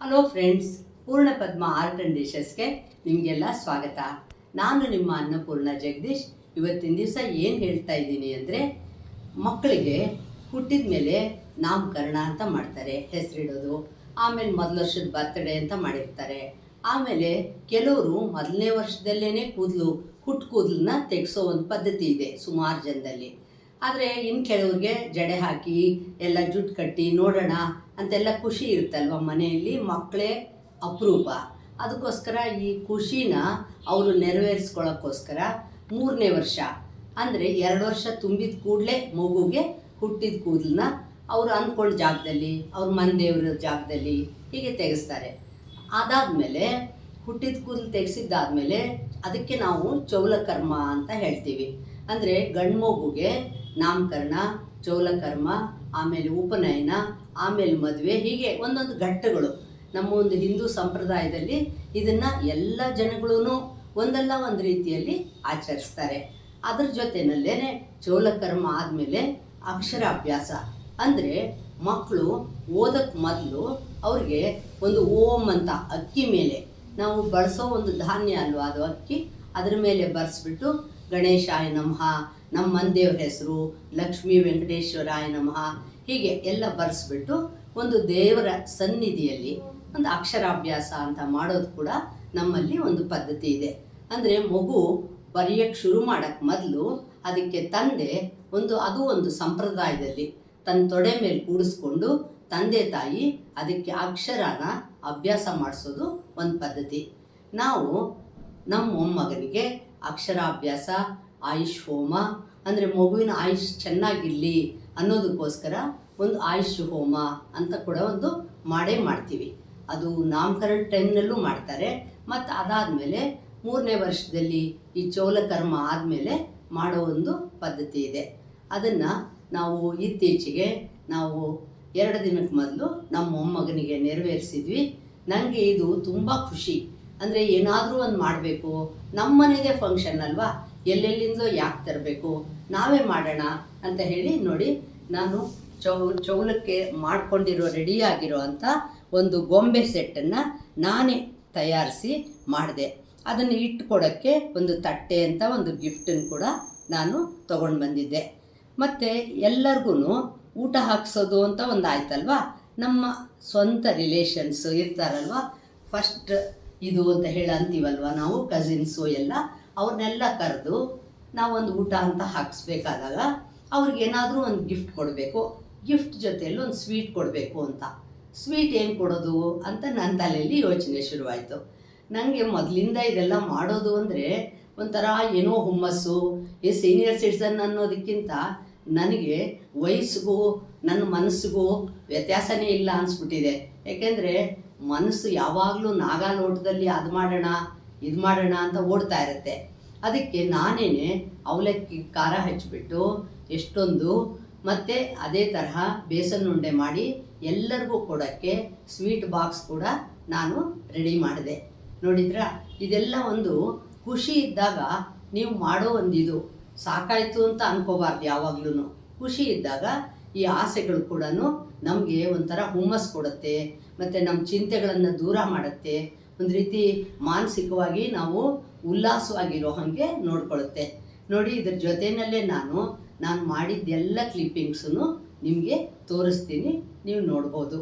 Hello friends ಪೂರ್ಣ ಪದ್ಮ art and ಡಿಶಸ್ಗೆ ನಿಮಗೆಲ್ಲ ಸ್ವಾಗತ. ನಾನು ನಿಮ್ಮ ಅನ್ನಪೂರ್ಣ ಜಗದೀಶ್. ಇವತ್ತಿನ ದಿವಸ ಏನು ಹೇಳ್ತಾ ಇದ್ದೀನಿ ಅಂದರೆ, ಮಕ್ಕಳಿಗೆ ಹುಟ್ಟಿದ ಮೇಲೆ ನಾಮಕರಣ ಅಂತ ಮಾಡ್ತಾರೆ, ಹೆಸರಿಡೋದು, ಆಮೇಲೆ ಮೊದಲ ವರ್ಷದ ಬರ್ತ್ಡೇ ಅಂತ ಮಾಡಿರ್ತಾರೆ. ಆಮೇಲೆ ಕೆಲವರು ಮೊದಲನೇ ವರ್ಷದಲ್ಲೇ ಕೂದಲು ಹುಟ್ಟು ಕೂದಲನ್ನ ತೆಗೆಸೋ ಒಂದು ಪದ್ಧತಿ ಇದೆ ಸುಮಾರು ಜನದಲ್ಲಿ. ಆದರೆ ಇನ್ನು ಕೆಲವ್ರಿಗೆ ಜಡೆ ಹಾಕಿ, ಎಲ್ಲ ಜುಟ್ ಕಟ್ಟಿ ನೋಡೋಣ ಅಂತೆಲ್ಲ ಖುಷಿ ಇರುತ್ತಲ್ವ ಮನೆಯಲ್ಲಿ? ಮಕ್ಕಳೇ ಅಪರೂಪ. ಅದಕ್ಕೋಸ್ಕರ ಈ ಖುಷಿನ ಅವರು ನೆರವೇರಿಸ್ಕೊಳ್ಳೋಕ್ಕೋಸ್ಕರ ಮೂರನೇ ವರ್ಷ, ಅಂದರೆ ಎರಡು ವರ್ಷ ತುಂಬಿದ ಕೂಡಲೇ ಮಗುಗೆ ಹುಟ್ಟಿದ ಕೂದಲನ್ನ ಅವರು ಅಂದ್ಕೊಂಡ ಜಾಗದಲ್ಲಿ, ಅವ್ರ ಮನೆದೇವ್ರ ಜಾಗದಲ್ಲಿ ಹೀಗೆ ತೆಗೆಸ್ತಾರೆ. ಅದಾದಮೇಲೆ ಹುಟ್ಟಿದ ಕೂದಲು ತೆಗೆಸಿದ್ದಾದಮೇಲೆ ಅದಕ್ಕೆ ನಾವು ಚೌಲಕರ್ಮ ಅಂತ ಹೇಳ್ತೀವಿ. ಅಂದರೆ ಗಂಡು ಮಗುಗೆ ನಾಮಕರಣ, ಚೌಲಕರ್ಮ, ಆಮೇಲೆ ಉಪನಯನ, ಆಮೇಲೆ ಮದುವೆ, ಹೀಗೆ ಒಂದೊಂದು ಘಟ್ಟಗಳು. ನಮ್ಮ ಒಂದು ಹಿಂದೂ ಸಂಪ್ರದಾಯದಲ್ಲಿ ಇದನ್ನು ಎಲ್ಲ ಜನಗಳೂ ಒಂದಲ್ಲ ಒಂದು ರೀತಿಯಲ್ಲಿ ಆಚರಿಸ್ತಾರೆ. ಅದ್ರ ಜೊತೆನಲ್ಲೇ ಚೌಲಕರ್ಮ ಆದಮೇಲೆ ಅಕ್ಷರಾಭ್ಯಾಸ. ಅಂದರೆ ಮಕ್ಕಳು ಓದಕ್ಕೆ ಮೊದಲು ಅವ್ರಿಗೆ ಒಂದು ಓಂ ಅಂತ, ಅಕ್ಕಿ ಮೇಲೆ. ನಾವು ಬಳಸೋ ಒಂದು ಧಾನ್ಯ ಅಲ್ವಾ ಅದು ಅಕ್ಕಿ? ಅದ್ರ ಮೇಲೆ ಬರೆಸ್ಬಿಟ್ಟು ಗಣೇಶಾಯ ನಮಃ ನಮ್ಮ ಮಂದೇವ್ರ ಹೆಸರು, ಲಕ್ಷ್ಮೀ ವೆಂಕಟೇಶ್ವರಾಯ ನಮಃ, ಹೀಗೆ ಎಲ್ಲ ಬರೆಸ್ಬಿಟ್ಟು ಒಂದು ದೇವರ ಸನ್ನಿಧಿಯಲ್ಲಿ ಒಂದು ಅಕ್ಷರಾಭ್ಯಾಸ ಅಂತ ಮಾಡೋದು ಕೂಡ ನಮ್ಮಲ್ಲಿ ಒಂದು ಪದ್ಧತಿ ಇದೆ. ಅಂದರೆ ಮಗು ಬರೆಯೋಕ್ಕೆ ಶುರು ಮಾಡೋಕ್ಕೆ ಮೊದಲು ಅದಕ್ಕೆ ತಂದೆ ಒಂದು, ಅದು ಒಂದು ಸಂಪ್ರದಾಯದಲ್ಲಿ ತನ್ನ ತೊಡೆ ಮೇಲೆ ಕೂಡಿಸ್ಕೊಂಡು ತಂದೆ ತಾಯಿ ಅದಕ್ಕೆ ಅಕ್ಷರನ ಅಭ್ಯಾಸ ಮಾಡಿಸೋದು ಒಂದು ಪದ್ಧತಿ. ನಾವು ನಮ್ಮ ಮೊಮ್ಮಗನಿಗೆ ಅಕ್ಷರಾಭ್ಯಾಸ ಆಯುಷ್ ಹೋಮ, ಅಂದರೆ ಮಗುವಿನ ಆಯುಷ್ ಚೆನ್ನಾಗಿರಲಿ ಅನ್ನೋದಕ್ಕೋಸ್ಕರ ಒಂದು ಆಯುಷ್ ಹೋಮ ಅಂತ ಕೂಡ ಒಂದು ಮಾಡೇ ಮಾಡ್ತೀವಿ. ಅದು ನಾಮಕರಣ ಟೈಮ್ನಲ್ಲೂ ಮಾಡ್ತಾರೆ. ಮತ್ತು ಅದಾದಮೇಲೆ ಮೂರನೇ ವರ್ಷದಲ್ಲಿ ಈ ಚೌಲಕರ್ಮ ಆದಮೇಲೆ ಮಾಡೋ ಒಂದು ಪದ್ಧತಿ ಇದೆ. ಅದನ್ನು ನಾವು ಇತ್ತೀಚೆಗೆ ನಾವು ಎರಡು ದಿನಕ್ಕೆ ಮೊದಲು ನಮ್ಮ ಮೊಮ್ಮಗನಿಗೆ ನೆರವೇರಿಸಿದ್ವಿ. ನನಗೆ ಇದು ತುಂಬ ಖುಷಿ. ಅಂದರೆ ಏನಾದರೂ ಒಂದು ಮಾಡಬೇಕು. ನಮ್ಮ ಫಂಕ್ಷನ್ ಅಲ್ವಾ? ಎಲ್ಲೆಲ್ಲಿಂದಲೋ ಯಾಕೆ ತರಬೇಕು, ನಾವೇ ಮಾಡೋಣ ಅಂತ ಹೇಳಿ ನೋಡಿ, ನಾನು ಚೌ, ಚೌಲಕ್ಕೆ ಮಾಡಿಕೊಂಡಿರೋ ರೆಡಿಯಾಗಿರೋ ಅಂಥ ಒಂದು ಗೊಂಬೆ ಸೆಟ್ಟನ್ನು ನಾನೇ ತಯಾರಿಸಿ ಮಾಡಿದೆ. ಅದನ್ನು ಇಟ್ಕೊಡೋಕ್ಕೆ ಒಂದು ತಟ್ಟೆ ಅಂತ ಒಂದು ಗಿಫ್ಟನ್ನು ಕೂಡ ನಾನು ತೊಗೊಂಡು ಬಂದಿದ್ದೆ. ಮತ್ತು ಎಲ್ಲರಿಗೂ ಊಟ ಹಾಕ್ಸೋದು ಅಂತ ಒಂದು ಆಯ್ತಲ್ವಾ? ನಮ್ಮ ಸ್ವಂತ ರಿಲೇಷನ್ಸು ಇರ್ತಾರಲ್ವ? ಫಸ್ಟ್ ಇದು ಅಂತ ಹೇಳಿ ಅಂತೀವಲ್ವ? ನಾವು ಕಸಿನ್ಸು ಎಲ್ಲ ಅವ್ರನ್ನೆಲ್ಲ ಕರೆದು ನಾವೊಂದು ಊಟ ಅಂತ ಹಾಕಿಸ್ಬೇಕಾದಾಗ ಅವ್ರಿಗೆ ಏನಾದರೂ ಒಂದು ಗಿಫ್ಟ್ ಕೊಡಬೇಕು. ಗಿಫ್ಟ್ ಜೊತೆಯಲ್ಲಿ ಒಂದು ಸ್ವೀಟ್ ಕೊಡಬೇಕು ಅಂತ. ಸ್ವೀಟ್ ಏನು ಕೊಡೋದು ಅಂತ ನನ್ನ ತಲೆಯಲ್ಲಿ ಯೋಚನೆ ಶುರುವಾಯಿತು. ನನಗೆ ಮೊದಲಿಂದ ಇದೆಲ್ಲ ಮಾಡೋದು ಅಂದರೆ ಒಂಥರ ಏನೋ ಹುಮ್ಮಸ್ಸು ಈ ಸೀನಿಯರ್ ಸಿಟಿಸನ್ ಅನ್ನೋದಕ್ಕಿಂತ ನನಗೆ ವಯಸ್ಸಿಗೂ, ನನ್ನ ಮನಸ್ಸಿಗೂ ವ್ಯತ್ಯಾಸನೇ ಇಲ್ಲ ಅನಿಸ್ಬಿಟ್ಟಿದೆ. ಯಾಕೆಂದರೆ ಮನಸ್ಸು ಯಾವಾಗಲೂ ನಾಗಾಲೋಟದಲ್ಲಿ ಅದು ಮಾಡೋಣ, ಇದು ಮಾಡೋಣ ಅಂತ ಓಡ್ತಾ ಇರುತ್ತೆ. ಅದಕ್ಕೆ ನಾನೇನೆ ಅವಲಕ್ಕಿ ಖಾರ ಹಚ್ಚಿಬಿಟ್ಟು ಎಷ್ಟೊಂದು ಮತ್ತು ಅದೇ ತರಹ ಬೇಸನ್ ಉಂಡೆ ಮಾಡಿ ಎಲ್ಲರಿಗೂ ಕೊಡೋಕ್ಕೆ ಸ್ವೀಟ್ ಬಾಕ್ಸ್ ಕೂಡ ನಾನು ರೆಡಿ ಮಾಡಿದೆ. ನೋಡಿದ್ರ? ಇದೆಲ್ಲ ಒಂದು ಖುಷಿ ಇದ್ದಾಗ ನೀವು ಮಾಡೋ ಒಂದಿದು. ಸಾಕಾಯಿತು ಅಂತ ಅನ್ಕೋಬಾರ್ದು ಯಾವಾಗ್ಲೂ ಖುಷಿ ಇದ್ದಾಗ ಈ ಆಸೆಗಳು ಕೂಡ ನಮಗೆ ಒಂಥರ ಹುಮ್ಮಸ್ ಕೊಡುತ್ತೆ, ಮತ್ತು ನಮ್ಮ ಚಿಂತೆಗಳನ್ನು ದೂರ ಮಾಡುತ್ತೆ. ಒಂದು ರೀತಿ ಮಾನಸಿಕವಾಗಿ ನಾವು ಉಲ್ಲಾಸವಾಗಿರೋ ಹಾಗೆ ನೋಡ್ಕೊಳ್ಳುತ್ತೆ ನೋಡಿ ಇದ್ರ ಜೊತೆಯಲ್ಲೇ ನಾನು ನಾನು ಮಾಡಿದ್ದೆಲ್ಲ ಕ್ಲಿಪ್ಪಿಂಗ್ಸನ್ನು ನಿಮಗೆ ತೋರಿಸ್ತೀನಿ, ನೀವು ನೋಡ್ಬೋದು.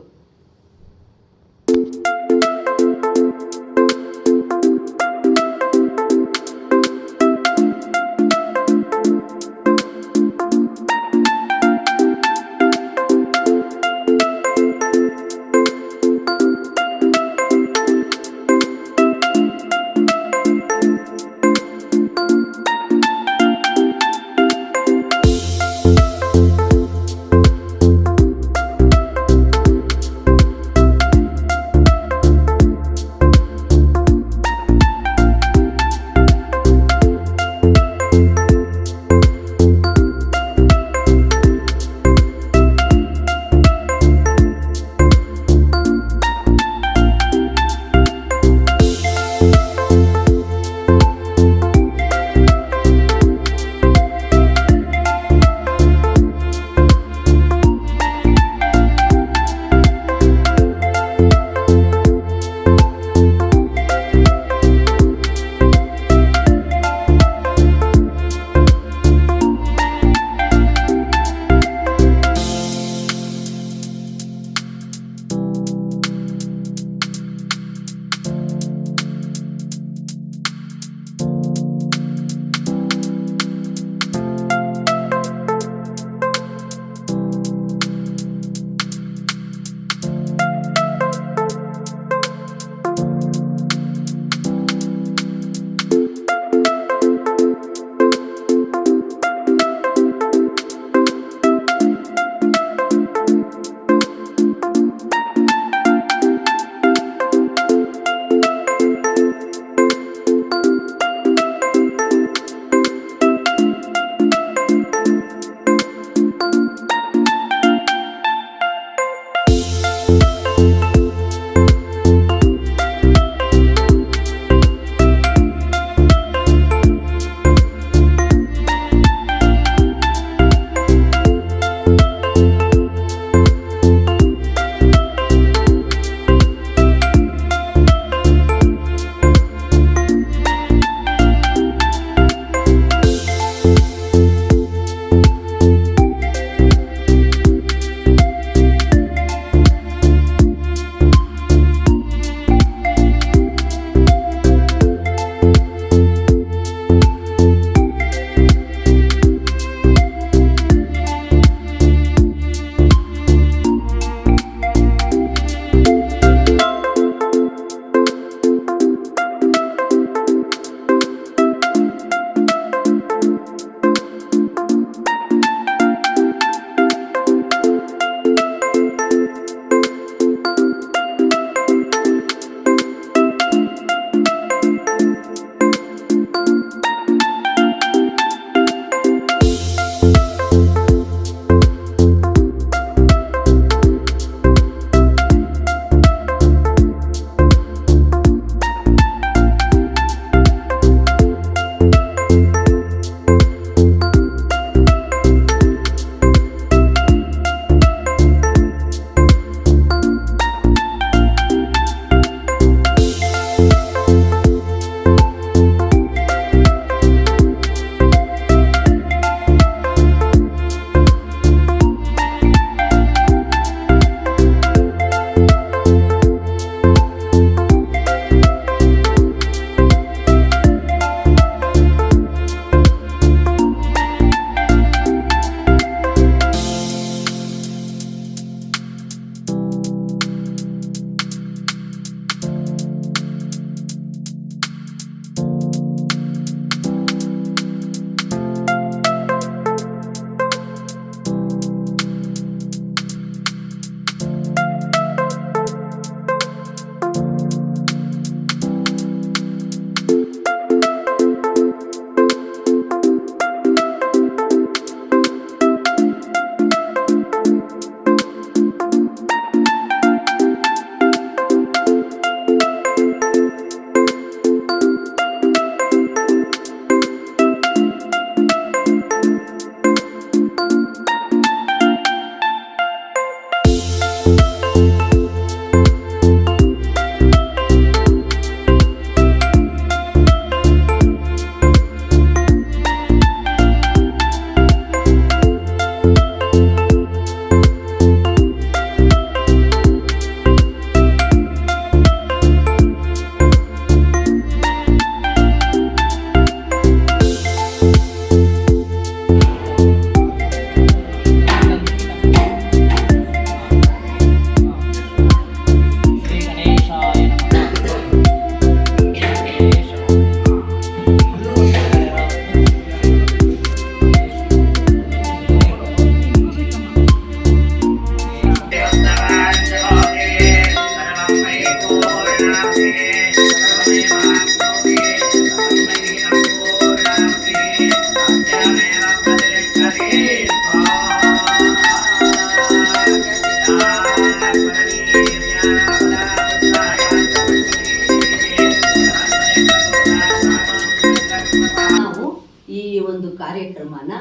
ಈ ಒಂದು ಕಾರ್ಯಕ್ರಮನ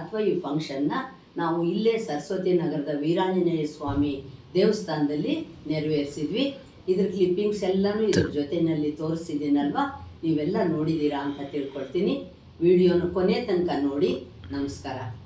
ಅಥವಾ ಈ ಫಂಕ್ಷನ್ನ ನಾವು ಇಲ್ಲೇ ಸರಸ್ವತಿ ನಗರದ ವೀರಾಂಜನೇಯ ಸ್ವಾಮಿ ದೇವಸ್ಥಾನದಲ್ಲಿ ನೆರವೇರಿಸಿದ್ವಿ. ಇದ್ರ ಕ್ಲಿಪ್ಪಿಂಗ್ಸ್ ಎಲ್ಲನೂ ಇದ್ರ ಜೊತೆಯಲ್ಲಿ ತೋರಿಸಿದ್ದೀನಲ್ವಾ? ನೀವೆಲ್ಲ ನೋಡಿದ್ದೀರಾ ಅಂತ ತಿಳ್ಕೊಳ್ತೀನಿ. ವಿಡಿಯೋನ ಕೊನೆ ತನಕ ನೋಡಿ. ನಮಸ್ಕಾರ.